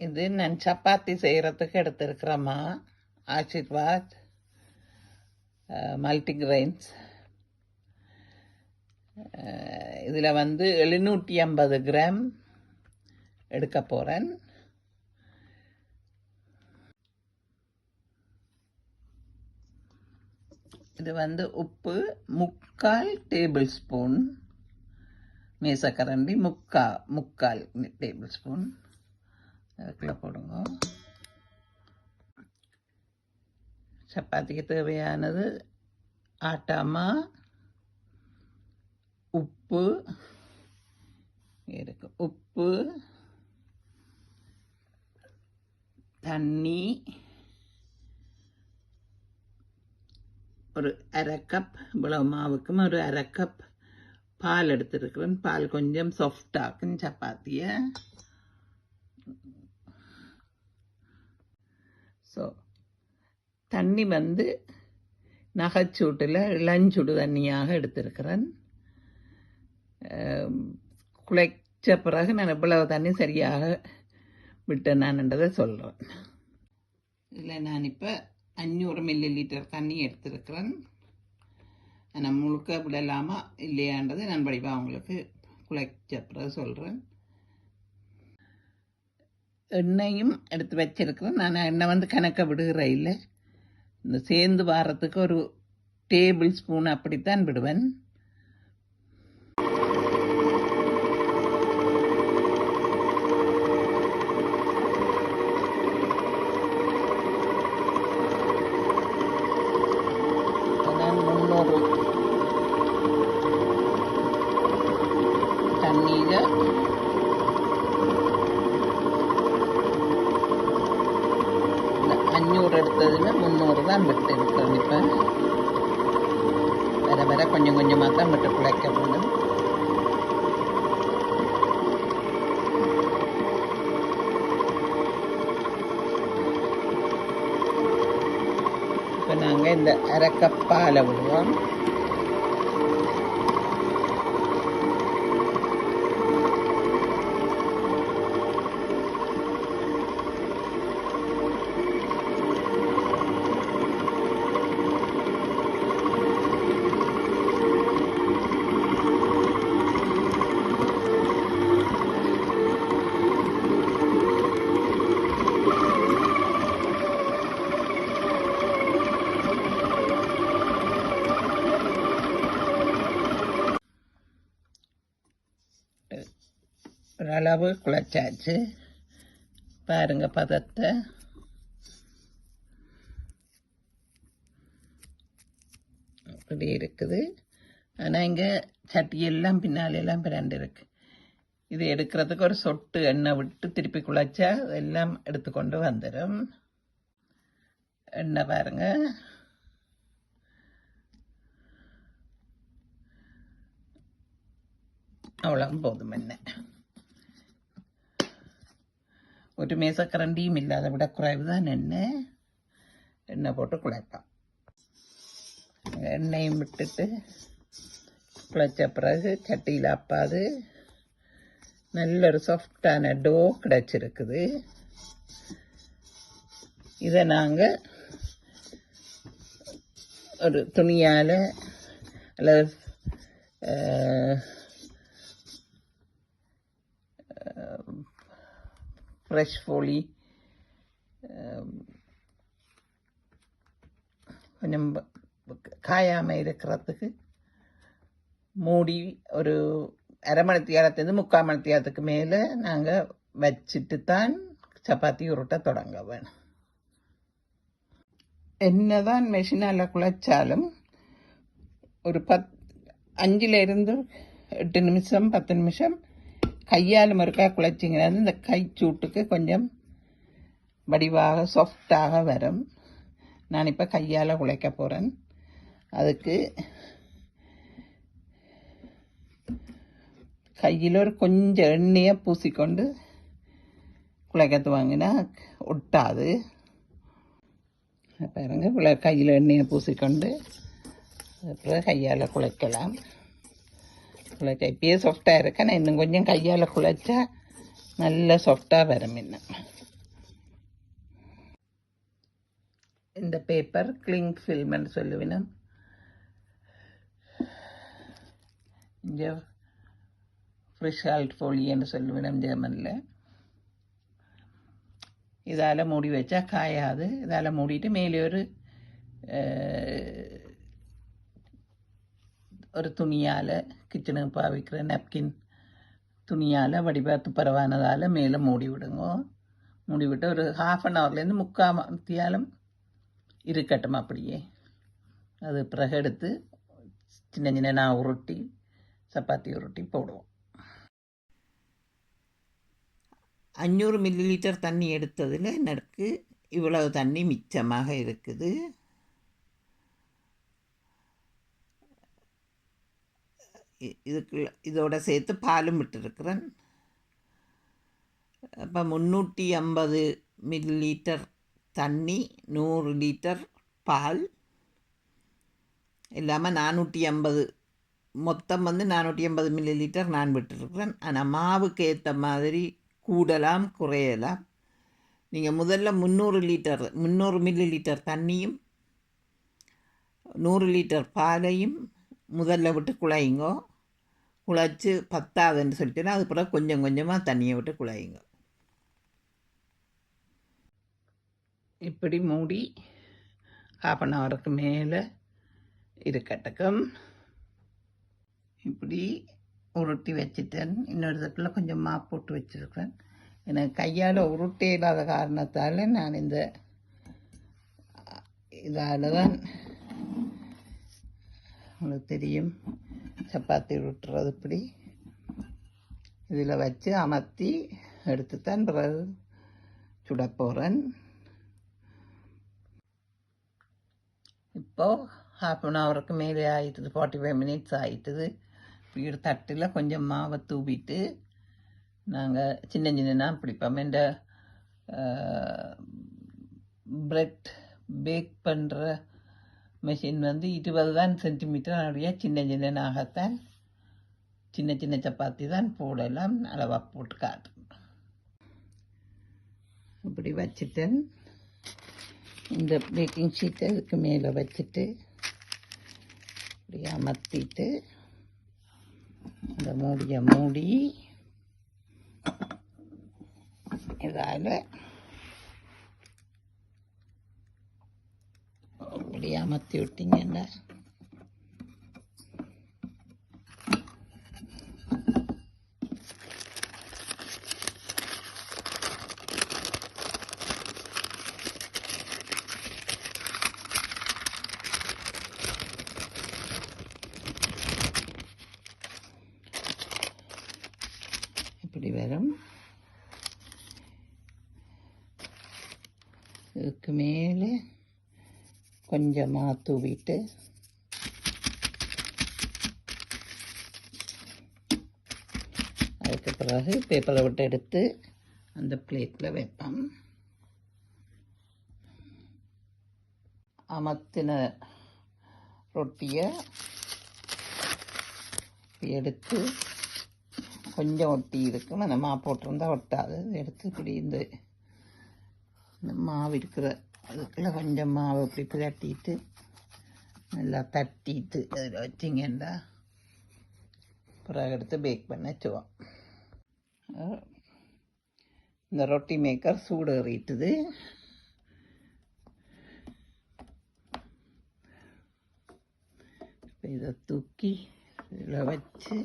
இது நான் சப்பாத்தி செய்கிறதுக்கு எடுத்திருக்கிறேம்மா. ஆஷிர்வாத் மல்டிகிரெயின்ஸ் இதில் வந்து எழுநூற்றி ஐம்பது கிராம் எடுக்க போகிறேன் இது வந்து உப்பு முக்கால் டேபிள் ஸ்பூன் மேசக்கரண்டி முக்கா முக்கால் டேபிள் ஸ்பூன் அதுக்குள்ளே போடுங்க. சப்பாத்திக்கு தேவையானது ஆட்டாமா உப்பு இருக்கு. உப்பு தண்ணி ஒரு அரை கப் இவ்வளவு மாவுக்கும் ஒரு அரை கப் பால் எடுத்துருக்குறேன். பால் கொஞ்சம் சாஃப்டாக்கும் சப்பாத்தியை. ஸோ தண்ணி வந்து நகைச்சூட்டில் இளஞ்சுடு தண்ணியாக எடுத்திருக்கிறேன். குழைச்ச பிறகு நான் எவ்வளவு தண்ணி சரியாக விட்டேன் நான்ன்றதை சொல்கிறேன் இதில் நான் இப்போ அஞ்சூறு மில்லி லிட்டர் தண்ணி எடுத்திருக்கிறேன். நான் முழுக்க விடலாமா இல்லையான்றது நான் படிப்பாக உங்களுக்கு குழைச்ச பிறகு சொல்கிறேன் எண்ணெயும் எடுத்து வச்சிருக்கிறேன் நான் எண்ணெய் வந்து கணக்க விடுகிற இல்லை. இந்த சேர்ந்து வாரத்துக்கு ஒரு டேபிள் ஸ்பூன் அப்படித்தான் விடுவேன் இப்ப நான் முந்நூறு தண்ணீரை இந்த அஞ்சூறு எடுத்ததுல முந்நூறு தான் விட்டு இருக்கிறேன் இப்போ வர வர கொஞ்சம் கொஞ்சமாக தான் விட்டு குழைக்க வேணும் இப்போ நாங்கள் இந்த அரை கப் பாலை விடுவோம் ஓரளவு குழைச்சாச்சு பாருங்க பதத்தை. அப்படி இருக்குது. ஆனால் இங்கே சட்டியெல்லாம் பின்னால் எல்லாம் பிறண்டு இருக்கு. இது எடுக்கிறதுக்கு ஒரு சொட்டு எண்ணெய் விட்டு திருப்பி குழைச்சா எல்லாம் எடுத்துக்கொண்டு வந்துடும் எண்ணெய் பாருங்க. அவ்வளோ போதும் எண்ணெய். ஒரு மேசக்கரண்டியும் இல்லாத விட குறைவு தான் எண்ணெய் எண்ணெய் போட்டு குழைப்பான் எண்ணெயும் விட்டுட்டு குழைச்ச பிறகு சட்டியில் அப்பாது நல்ல ஒரு சாஃப்டான டோ கிடச்சிருக்குது இதை நாங்கள் ஒரு துணியால் அல்லது ஃப்ரெஷ் ஃபோலி கொஞ்சம் காயாமல் இருக்கிறதுக்கு மூடி ஒரு அரை மணி நேரத்துலேருந்து முக்கால் மணி நேரத்துக்கு மேலே நாங்கள் வச்சுட்டு தான் சப்பாத்தி உருட்ட தொடங்க வேணும் என்னதான் மெஷினால் குழைச்சாலும் ஒரு பத் அஞ்சிலிருந்து எட்டு நிமிஷம் பத்து நிமிஷம் கையால் மறுக்கா குழைச்சிங்கிறது இந்த கை சூட்டுக்கு கொஞ்சம் வடிவாக சாஃப்டாக வரும். நான் இப்போ கையால் குழைக்க போகிறேன் அதுக்கு கையில் ஒரு கொஞ்சம் எண்ணெயை பூசிக்கொண்டு குழைக்கத்து வாங்கினா ஒட்டாது. பாருங்க இவ்வளோ கையில் எண்ணெயை பூசிக்கொண்டு அப்புறம் கையால் குழைக்கலாம். குழைச்சா இப்பயே சாஃப்டாக இருக்க நான் இன்னும் கொஞ்சம் கையால் குழைச்சா நல்ல சாஃப்டாக வரும் இன்னும் இந்த பேப்பர் கிளிங் ஃபில்ம்னு சொல்லுவினும் இங்கே ஃப்ரிஷ் ஆல்ட் ஃபோலியன்னு சொல்லுவினும் ஜெர்மனில் இதால் மூடி வச்சா காயாது இதால் மூடிட்டு மேலே ஒரு ஒரு துணியால் கிச்சனுக்கு பாவிக்கிற நப்கின் துணியால் வடிவாத்து பரவானதால் மேலே மூடி விடுங்க மூடி விட்டு ஒரு ஹாஃப் அன் ஹவர்லேருந்து முக்கால் மத்தியாலும் இருக்கட்டும் அப்படியே அது பிறகு எடுத்து சின்ன சின்ன நான் உருட்டி சப்பாத்தி உருட்டி போடுவோம் அஞ்சூறு மில்லி லிட்டர் தண்ணி எடுத்ததில் எனக்கு இவ்வளவு தண்ணி மிச்சமாக இருக்குது இதுக்குள்ள இதுக்கு இதோட சேர்த்து பாலும் விட்டுருக்கிறேன். அப்போ முந்நூற்றி ஐம்பது மில்லி லிட்டர் தண்ணி நூறு லிட்டர் பால். இல்லாமல் நானூற்றி ஐம்பது மொத்தம் வந்து நானூற்றி ஐம்பது மில்லி லிட்டர் நான் விட்டுருக்குறேன். ஆனால் மாவுக்கு ஏற்ற மாதிரி கூடலாம் குறையலாம். நீங்கள் முதல்ல முந்நூறு லிட்டர் முந்நூறு மில்லி லிட்டர் தண்ணியும் நூறு லிட்டர் பாலையும் முதல்ல விட்டு குழையுங்கோ. குழைச்சி பத்தாதுன்னு சொல்லிட்டுன்னா அது பிறகு கொஞ்சம் கொஞ்சமாக தண்ணியை விட்டு குழையுங்க. இப்படி மூடி ஹாஃப் அன் ஹவருக்கு மேலே இருக்கட்டக்கம் இப்படி உருட்டி வச்சுட்டேன். இன்னொரு தட்டில் கொஞ்சம் மா போட்டு வச்சுருக்கேன் எனக்கு கையால் உருட்டே இல்லாத காரணத்தால் நான் இந்த இதால் தான் உங்களுக்கு தெரியும். சப்பாத்தி உருட்டுறது இப்படி. இதில் வச்சு அமர்த்தி எடுத்துத்தான் பிறகு சுட போகிறேன் இப்போது ஹாஃப் அன் ஹவருக்கு மேலே ஆயிட்டுது ஃபார்ட்டி ஃபைவ் மினிட்ஸ் ஆயிட்டுது. இப்படி ஒரு தட்டில் கொஞ்சம் மாவை தூவிட்டு நாங்கள் சின்ன சின்னனா பிடிப்போம். இந்த பிரெட் பேக் பண்ணுற மிஷின் வந்து இருபது தான் சென்டிமீட்டர் அப்படியே சின்ன சின்னனாகத்தான் சின்ன சின்ன சப்பாத்தி தான் போடலாம் அளவாக போட்டு காட்டும் இப்படி வச்சுட்டேன் இந்த பேக்கிங் ஷீட்டை இதுக்கு மேலே வச்சுட்டு இப்படி அமர்த்திட்டு இந்த மூடியை மூடி இதால் இப்படி அமர்த்தி விட்டீங்கன்னா இப்படி வரும் இதுக்கு மேலே கொஞ்சமாக தூவிட்டு அதுக்கு பிறகு பேப்பரை விட்டு எடுத்து அந்த பிளேட்டில் வைப்போம். அமர்த்தின ரொட்டியை எடுத்து கொஞ்சம் ஒட்டி இருக்கும். அந்த மா போட்டிருந்தா ஒட்டாது. எடுத்து இப்படி இந்த இந்த மாவு இருக்கிற அதுக்குள்ள கொஞ்சம் மாவு இப்படி பிரட்டிட்டு நல்லா தட்டிட்டு அதில் வச்சிங்கன்னா பிறகு எடுத்து பேக் பண்ண வச்சுவோம் இந்த ரொட்டி மேக்கர் சூடு ஏறிட்டுது. இதை தூக்கி இதில் வச்சு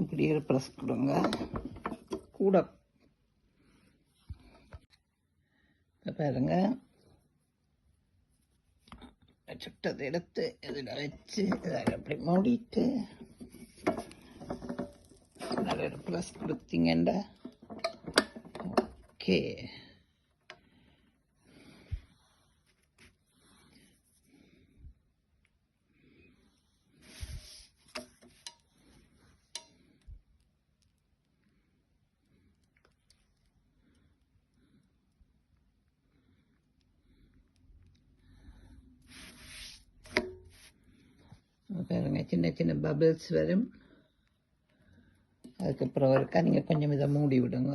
இப்படி ஒரு ப்ரெஸ் கொடுங்க. கூட இப்போ பாருங்க. சுட்டதை எடுத்து இதில் வச்சு இதை அப்படி மூடிட்டு அதில் ஒரு ப்ளஸ் கொடுத்தீங்கண்டா ஓகே பாருங்க சின்ன சின்ன பபிள்ஸ் வரும். அதுக்கப்புறம் இருக்கா நீங்கள் கொஞ்சம் இதை மூடி விடுங்க.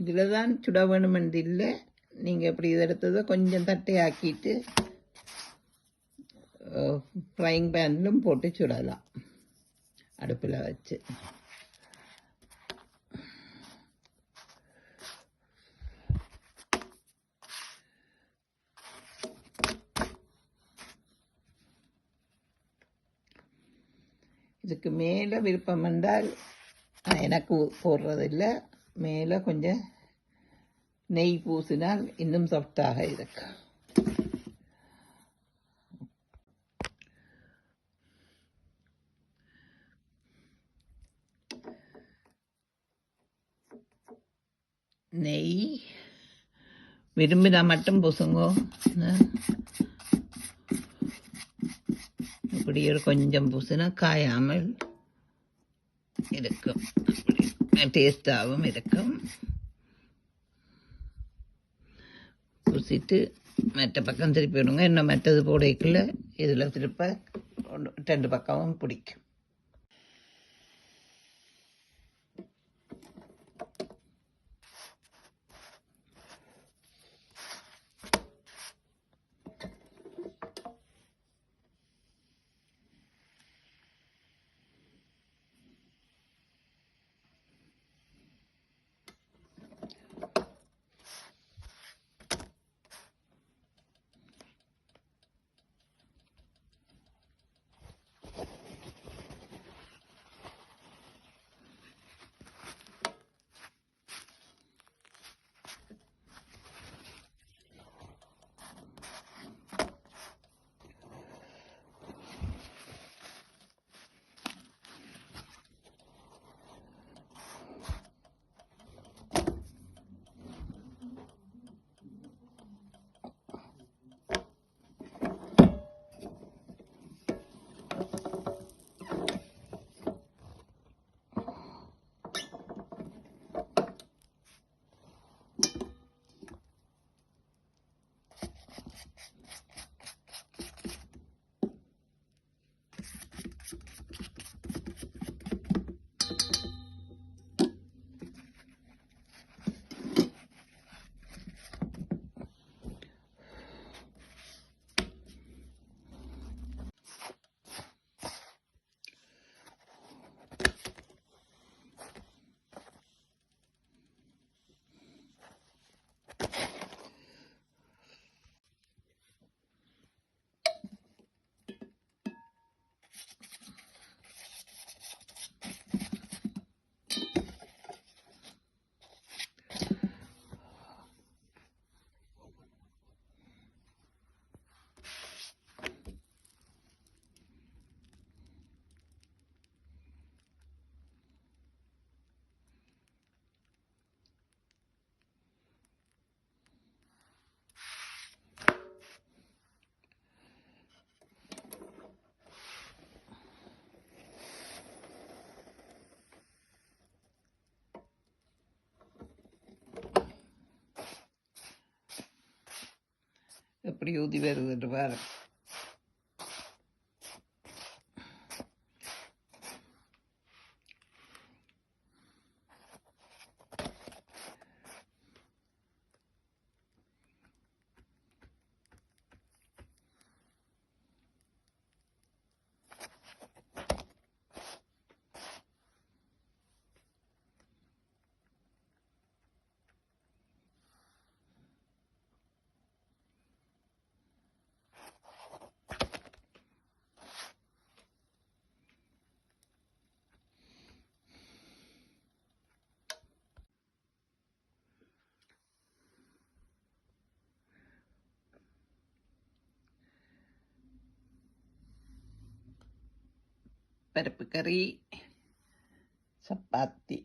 இதில் தான் சுட வேணுமென்று இல்லை நீங்கள் இப்படி இதை எடுத்ததை கொஞ்சம் தட்டையாக்கிட்டு ஃப்ரைங் பேனிலும் போட்டு சுடலாம். அடுப்பில் வச்சு. இதுக்கு மேலே விருப்பம் என்றால் எனக்கு போடுறதில்ல. மேலே கொஞ்சம் நெய் பூசினால் இன்னும் சாஃப்டாக இருக்கும் நெய் விரும்பினா மட்டும் பூசுங்கோ இப்படி ஒரு கொஞ்சம் பூசினா காயாமல் இருக்கும் டேஸ்டாகவும் இருக்கும் பூசிட்டு மற்ற பக்கம் திருப்பி விடுங்க. இன்னும் மற்றது போடைக்குள்ள இதில் திருப்ப ரெண்டு பக்கமும் பிடிக்கும். a período ibero-levar പരിപ്പ് കറി ചപ്പാത്തി.